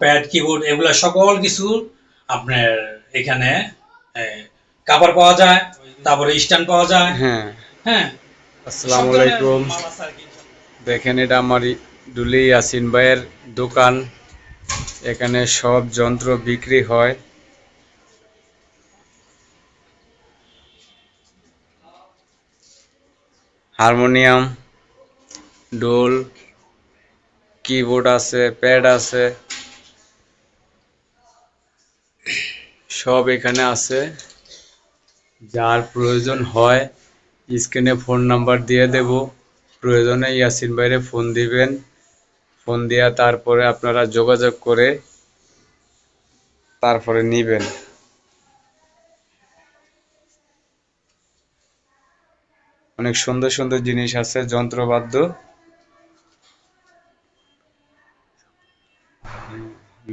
Pad keyboard এগুলো সকল কিছু আপনার এখানে কাভার পাওয়া যায় তারপরে স্ট্যান্ড পাওয়া যায়। হ্যাঁ। হ্যাঁ। আসসালামু আলাইকুম। দেখেন এটা আমার ডুলি ইয়াসিন ভাইয়ের দোকান। এখানে সব যন্ত্র বিক্রি হয়। হারমোনিয়াম ডোল কিবোর্ড আছে প্যাড আছে। সব এখানে আছে। যার প্রয়োজন হয় স্ক্রিনে ফোন নাম্বার দিয়ে দেব। প্রয়োজনে ইয়াসিন ভাইরে ফোন দিবেন। ফোন দিয়া তারপরে আপনারা যোগাযোগ করে তারপরে নিবেন। অনেক সুন্দর সুন্দর জিনিস আছে, যন্ত্রবাদ্য।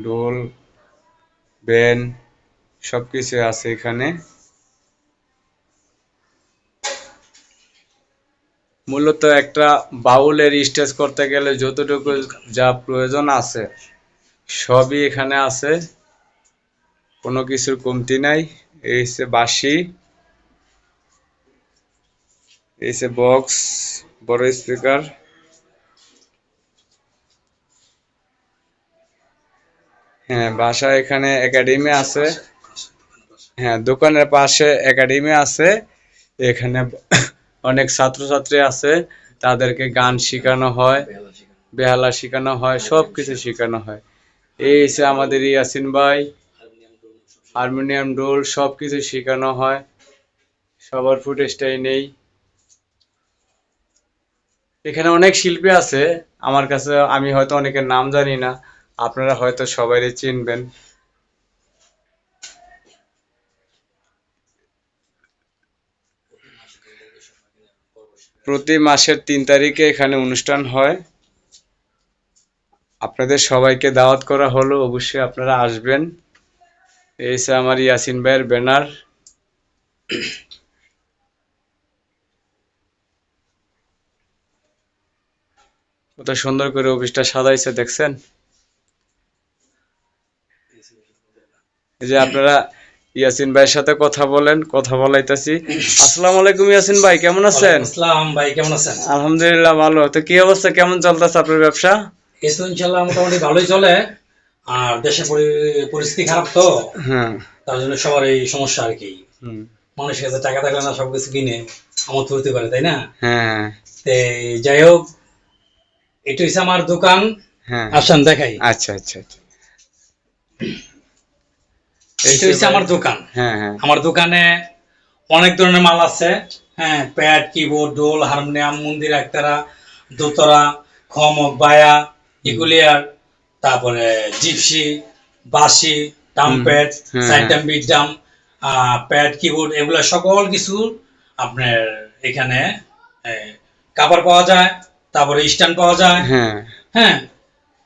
ডোল ব্যান সবকিছু আছে এখানে। মূলত একটা বাউলের স্টেজ করতে গেলে যতটুকু যা প্রয়োজন আছে, সবই এখানে আছে। কোনো কিছুর কমতি নাই। এই হচ্ছে বাঁশি। এই হচ্ছে বক্স, বড় স্পিকার। হ্যাঁ বাসা এখানে একাডেমি আছে। হ্যাঁ দোকানের পাশে একাডেমি আছে। এখানে অনেক ছাত্রছাত্রী আছে, তাদেরকে গান শেখানো হয়, বেহালা শেখানো হয় সব কিছু শেখানো হয়। এই হচ্ছে আমাদের ইয়াসিন ভাই। হারমোনিয়াম ডোল সব কিছু শেখানো হয়। সবার ফুটেজটাই নেই। এখানে অনেক শিল্পী আছে। আমার কাছে, আমি হয়তো অনেকের নাম জানি না। আপনারা হয়তো সবাই চিনবেন। প্রতি মাসের তিন তারিখে এখানে অনুষ্ঠান হয়। আপনাদের সবাইকে দাওয়াত করা হলো, অবশ্যই আপনারা আসবেন। এই আমার ইয়াসিন ভাইয়ের ব্যানার। কত সুন্দর করে অফিসটা সাজাইছে, দেখছেন? এই যে আপনারা ইয়াসিন ভাইয়ের সাথে কথা বলেন কথা বলাইতেছি। আসসালামু আলাইকুম ইয়াসিন ভাই কেমন আছেন? আসসালাম ভাই কেমন আছেন? আলহামদুলিল্লাহ ভালো। তো কি অবস্থা কেমন চলতেছে আপনার ব্যবসা? এই তো ইনশাল্লাহ মোটামুটি ভালোই চলে। আর দেশের পরিস্থিতি খারাপ তো হ্যাঁ। তার জন্য সবার এই সমস্যা আর কি। হুম, মানুষের কাছে টাকা থাকলে না সবকিছু কিনে আমত করতে পারে তাই না? হ্যাঁ। তে যাই হোক এটা হচ্ছে আমার দোকান। হ্যাঁ। আসেন দেখাই। আচ্ছা আচ্ছা আচ্ছা। এটা হচ্ছে আমার দোকান। হ্যাঁ হ্যাঁ। আমার দোকানে অনেক ধরনের মাল আছে। হ্যাঁ প্যাড কিবোর্ড ডোল হারমোনিয়াম মন্দির একতারা দোতরা খমক বায়া ইকুলিয়ার তারপরে জিপসি বাসি সাইড হ্যাঁ। বিট ডাম প্যাড কিবোর্ড এগুলো সকল কিছু আপনার এখানে কাভার পাওয়া যায় তারপরে স্ট্যান্ড পাওয়া যায়। হ্যাঁ। হ্যাঁ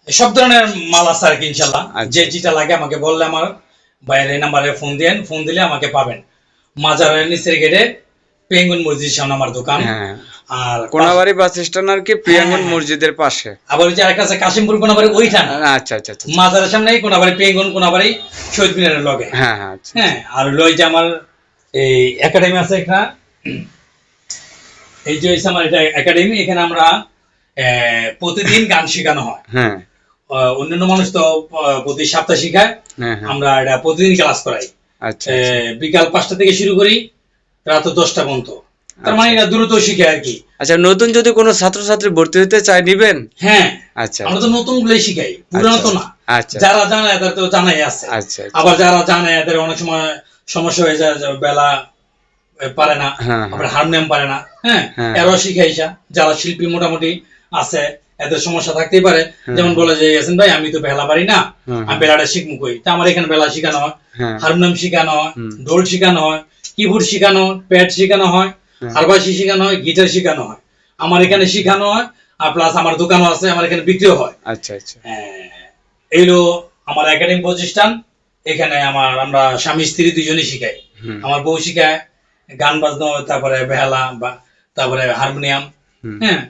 সব ধরনের মাল আছে আর কি ইনশাল্লাহ। আচ্ছা। যে যেটা লাগে আমাকে বললে আমার বাইরে এই নাম্বারে ফোন দেন ফোন দিলে আমাকে পাবেন। মাজারের নিচের গেটে পেঙ্গুন মসজিদের সামনে আমার দোকান। হ্যাঁ। আর কোনাবাড়ি বাস স্ট্যান্ড আর কি প্রিয়াঙ্গন হ্যাঁ। মসজিদের পাশে। আবার ওই যে আরেকটা আছে কাশিমপুর কোনাবাড়ি ওইখানে আচ্ছা আচ্ছা আচ্ছা মাজারের সামনে কোনাবাড়ি পেঙ্গুন কোনাবাড়ি শহীদ মিনারের লগে। হ্যাঁ হ্যাঁ আচ্ছা হ্যাঁ আর লই যে আমার এই একাডেমি আছে এখানে এই যে আমার এটা একাডেমি এখানে আমরা আহ, প্রতিদিন গান শেখানো হয়। হ্যাঁ। অন্যান্য মানুষ তো প্রতি সপ্তাহ শিখায়। হ্যাঁ হ্যাঁ। আমরা এটা প্রতিদিন ক্লাস করাই। আচ্ছা আচ্ছা। বিকাল পাঁচটা থেকে শুরু করি রাত দশটা পর্যন্ত। তার মানে এটা দ্রুত শিখে আর কি। আচ্ছা নতুন যদি কোনো ছাত্রছাত্রী ভর্তি হতে চায় নিবেন? হ্যাঁ। আচ্ছা। আমরা তো নতুন গুলোই শিখাই পুরানো তো না। আচ্ছা। যারা জানে এদের তো জানাই আছে। আচ্ছা আচ্ছা। আবার যারা জানে এদের অনেক সময় সমস্যা হয়ে যায় বেলা পারে না। হ্যাঁ। আবার হারমোনিয়াম পারে না। হ্যাঁ হ্যাঁ। এরাও শিখাইছা। যারা শিল্পী মোটামুটি আছে এদের সমস্যা থাকতেই পারে। হ্যাঁ। যেমন বলে যে ইয়াসিন ভাই আমি তো বেলা পারি না। আমি বেলাটা শিখব কই? তা আমার এখানে বেলা শেখানো হয়। হ্যাঁ। হারমোনিয়াম শেখানো হয়। ঢোল শেখানো হয় কিবোর্ড শেখানো হয় প্যাড শেখানো হয় হ্যাঁ। হারবাসি শেখানো হয় গিটার শেখানো হয়। আমার এখানে শেখানো হয় আর প্লাস আমার দোকানও আছে আমার এখানে বিক্রিও হয়। আচ্ছা আচ্ছা। এইলো আমার একাডেমি প্রতিষ্ঠান। এখানে আমার আমরা স্বামী স্ত্রী দুজনেই শিখাই। আমার বউ শিখায় গান বাজনা তারপরে বেহালা বা তারপরে হারমোনিয়াম। হ্যাঁ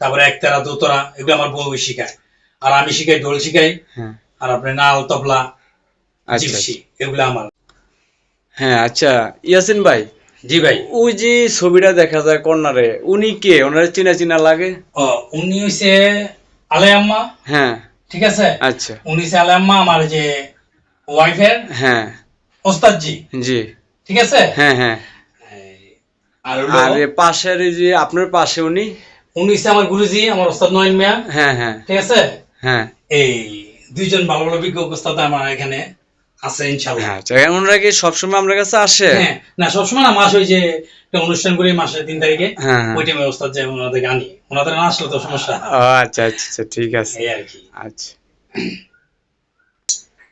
তারপরে একতারা দোতরা এগুলো আমার বউ শিখায়। আর আমি শিখাই ঢোল শিখাই হ্যাঁ আর আপনি নাল তবলা আচ্ছা জিপসি এগুলো আমার। হ্যাঁ আচ্ছা। ইয়াসিন ভাই জি ভাই। ওই যে ছবিটা দেখা যায় কর্নারে উনি কে? ওনার চিনা চিনা লাগে? ও উনি হইছে আলেয়াম্মা হ্যাঁ। ঠিক আছে? আচ্ছা। উনি হইছে আলেয়াম্মা আমার যে ওয়াইফের হ্যাঁ। ওস্তাদ জি। জি ঠিক আছে? হ্যাঁ হ্যাঁ। আর পাশের যে আপনার পাশে উনি? উনি হইছে আমার গুরুজি আমার ওস্তাদ নয়ন মিয়া। হ্যাঁ হ্যাঁ। ঠিক আছে? হ্যাঁ। এই দুইজন ভালো ভালো বিজ্ঞ ওস্তাদ আমার এখানে আছে ইনশাল্লাহ আচ্ছা ওনারা কি সবসময় আপনার কাছে আসে? হ্যাঁ না সবসময় না মাস ওই যে একটা অনুষ্ঠান করি মাসের তিন তারিখে। হ্যাঁ। হ্যাঁ। ওই টাইমে ওস্তাদ যে ওনাদেরকে আনি। ওনাদের না আসলে তো সমস্যা। আচ্ছা আচ্ছা আচ্ছা ঠিক আছে। এই আর কি। আচ্ছা।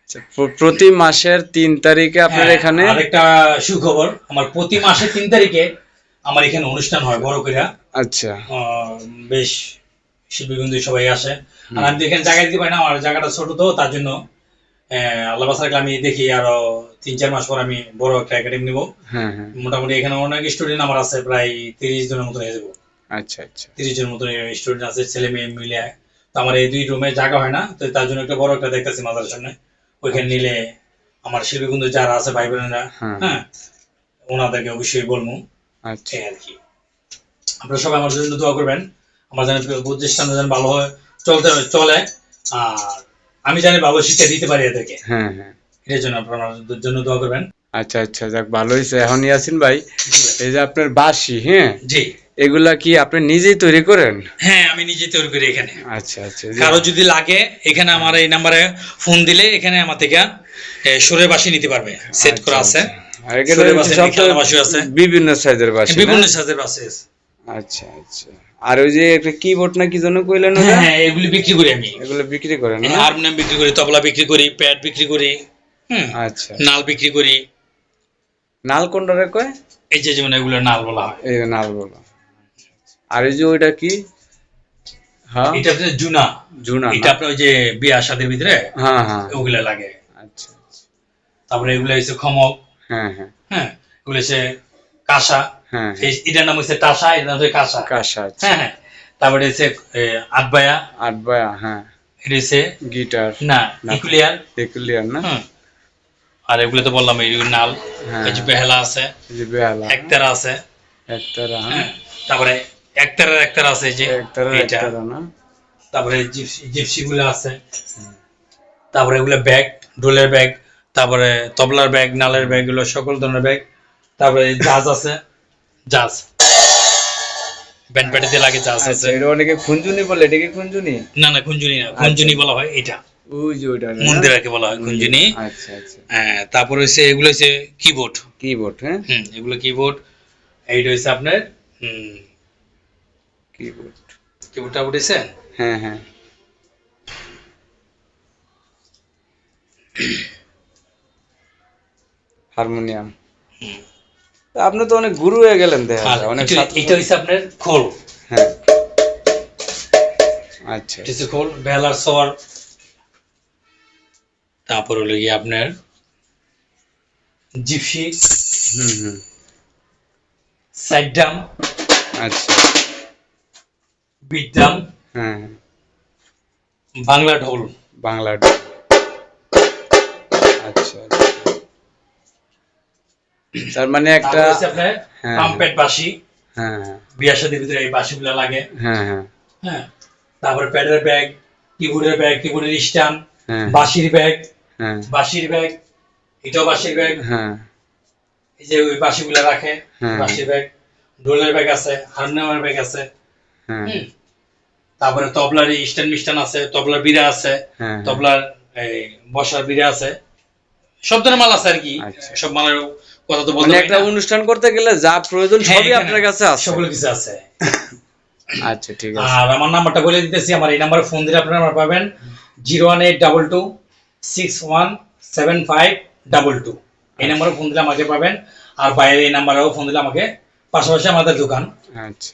আচ্ছা, প্রতি মাসের তিন তারিখে আপনার হ্যাঁ, এখানে? আরেকটা সুখবর আমার প্রতি মাসের তিন তারিখে আমার এখানে অনুষ্ঠান হয় বড় করে আচ্ছা। বেশ শিল্পীবৃন্দ সবাই আসে। আর আমি তো এখানে জায়গা দিতে পারি না আমার জায়গাটা ছোট তো তার জন্য আল্লাহ বাসার আমি দেখি আরও তিন চার মাস পর আমি বড় একটা একাডেমি নিবো। হ্যাঁ হ্যাঁ। মোটামুটি এখানে অনেক স্টুডেন্ট আমার আছে প্রায় তিরিশ জনের মতো হয়ে যাব। আচ্ছা আচ্ছা। তিরিশ জনের মতো স্টুডেন্ট আছে ছেলে মেয়ে মিলে। তো আমার এই দুই রুমে জায়গা হয় না তো তার জন্য একটা বড় একটা দেখতেছি মাথার সামনে। ওইখানে নিলে আমার শিল্পীবৃন্দ যারা আছে ভাই বোনেরা হ্যাঁ। হ্যাঁ ওনাদেরকে অবশ্যই বলব। আচ্ছা এই আর কি? আপনারা সবাই আমার জন্য দোয়া করবেন। আমার যেন প্রতিষ্ঠানটা যেন ভালো হয় চলতে চলে। আর আমি জানি ভালো শিক্ষা দিতে পারি এদেরকে। হ্যাঁ হ্যাঁ। এর জন্য আপনারা আমাদের জন্য দোয়া করবেন। আচ্ছা আচ্ছা যাক ভালো হয়েছে। এখন ইয়াসিন ভাই এই যে আপনার বাঁশি হ্যাঁ? জি। এগুলা কি আপনি নিজেই তৈরি করেন? হ্যাঁ আমি নিজে তৈরি করি এখানে। আচ্ছা আচ্ছা কারও যদি লাগে এখানে আমার এই নাম্বারে ফোন দিলে এখানে আমার থেকে এ, সুরের বাসি নিতে পারবে। সেট আচ্ছা, করা আছে। বাঁশিও আছে। বিভিন্ন সাইজের না? বিভিন্ন সাইজের বাসি আচ্ছা আচ্ছা। আর ওই যে একটা কিবোর্ড না কি জন্য কইলেন হ্যাঁ হ্যাঁ এগুলি বিক্রি করি আমি। এগুলো বিক্রি করেন না? হারমোনিয়াম বিক্রি করি তবলা বিক্রি করি প্যাড বিক্রি করি আচ্ছা। নাল বিক্রি করি। নাল কোনটারে কয়? এই যে যেমন এগুলো নাল বলা হয়। এই নাল বলো। আর এই যে ওইটা কি? হ্যাঁ? এটা হচ্ছে জুনা। জুনা এটা আপনার ওই যে বিয়া শাদির ভিতরে হ্যাঁ হ্যাঁ। ওগুলো লাগে। আচ্ছা আচ্ছা। তারপরে এগুলো হচ্ছে খমক। হ্যাঁ হ্যাঁ। হ্যাঁ এগুলো হচ্ছে কাঁসা। হ্যাঁ এটার নাম হচ্ছে টাসা এটার নাম হচ্ছে কাঁসা। কাঁসা আচ্ছা। হ্যাঁ হ্যাঁ। তারপরে হচ্ছে এ, আটবায়া। হ্যাঁ। এটা হচ্ছে গিটার। না না। ইকুলিয়ার না? আর এগুলো তো বললাম এই নাল হ্যাঁ। এই যে বেহালা আছে। যে বেহালা। একতারা আছে। একতারা হ্যাঁ। হ্যাঁ। তারপরে একতারার একতারা আছে যে একতারা একতারা না? তারপরে জিপসি জিপসি গুলো আছে তারপরে এগুলো ব্যাগ। ডোলের ব্যাগ তারপরে তবলার ব্যাগ নালের ব্যাগ এগুলো সকল ধরনের ব্যাগ তারপরে জাজ আছে। জাজ। ব্যান্ড প্যাটিতে লাগে জাজ আচ্ছা আছে এটা অনেকে খুঞ্জুনি বলে এটা কি খুঞ্জুনি না না কুঞ্জুনি না কুঞ্জুনি বলা হয় এটা। ওই যে ওইটা মন্দিরাকে বলা হয় আচ্ছা আচ্ছা। হ্যাঁ তারপরে হচ্ছে এগুলো হচ্ছে কিবোর্ড কিবোর্ড হ্যাঁ? হুম এগুলো কিবোর্ড এইটা হচ্ছে আপনার হুম। কিবোর্ড কিবোর্ডটা উঠেছেন হ্যাঁ হ্যাঁ। হারমোনিয়াম আপনি তো অনেক গুরু হয়ে গেলেন দেখা যায়, অনেক এটা- হচ্ছে আপনার খোল। হ্যাঁ। আচ্ছা। কিছু খোল বেলার সর তারপর হলো গিয়ে আপনার জিপসি। হুম হুম। সাইড ডাম আচ্ছা। ডাম হ্যাঁ। হ্যাঁ। বাংলা ঢোল। বাংলা ডি। আচ্ছা আচ্ছা। তার মানে একটা আপনার হ্যাঁ। পাম্পেট বাঁশি। হ্যাঁ হ্যাঁ। বিয়ার সাথে ভিতরে এই লাগে। হ্যাঁ হ্যাঁ। হ্যাঁ। তারপরে প্যাডের ব্যাগ কিবোর্ডের ব্যাগ কিবোর্ডের স্ট্যান্ড হ্যাঁ বাঁশির ব্যাগ হ্যাঁ। বাঁশির ব্যাগ এটাও বাঁশির ব্যাগ। হ্যাঁ। এই যে ওই বাঁশিগুলো রাখে হ্যাঁ। বাঁশির ব্যাগ। ঢোলের ব্যাগ আছে হারমোনিয়ামের ব্যাগ আছে। হ্যাঁ। তারপরে তবলার স্ট্যান্ড মিস্টান আছে তবলার বিড়া আছে হ্যাঁ। তবলার এই বসার বিড়া আছে। সব ধরনের মাল আছে আর কি। আচ্ছা। সব মালের কথা তো বলতে মানে একটা অনুষ্ঠান করতে গেলে যা প্রয়োজন হ্যাঁ, সবই আপনার কাছে আছে। সকল কিছু আছে। আচ্ছা ঠিক আছে। আর আমার নাম্বারটা বলে দিতেছি আমার এই নাম্বারে ফোন দিলে আপনারা আমার পাবেন। Zero one eight double two six one seven five double two. এই নাম্বারে ফোন দিলে আমাকে পাবেন। আর বাইরে এই নাম্বারেও ফোন দিলে আমাকে পাশাপাশি আমাদের দোকান। আচ্ছা।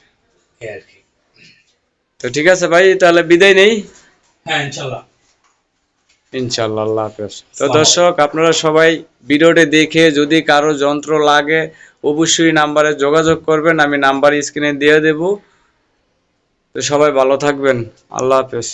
এই আর কি। তো ঠিক আছে ভাই তাহলে বিদায় নেই। হ্যাঁ ইনশাল্লাহ। ইনশাল্লাহ আল্লাহ হাফেজ। তো দর্শক আপনারা সবাই ভিডিওটি দেখে যদি কারও যন্ত্র লাগে অবশ্যই নাম্বারে যোগাযোগ করবেন আমি নাম্বার স্ক্রিনে দিয়ে দেব। তো সবাই ভালো থাকবেন আল্লাহ হাফেজ।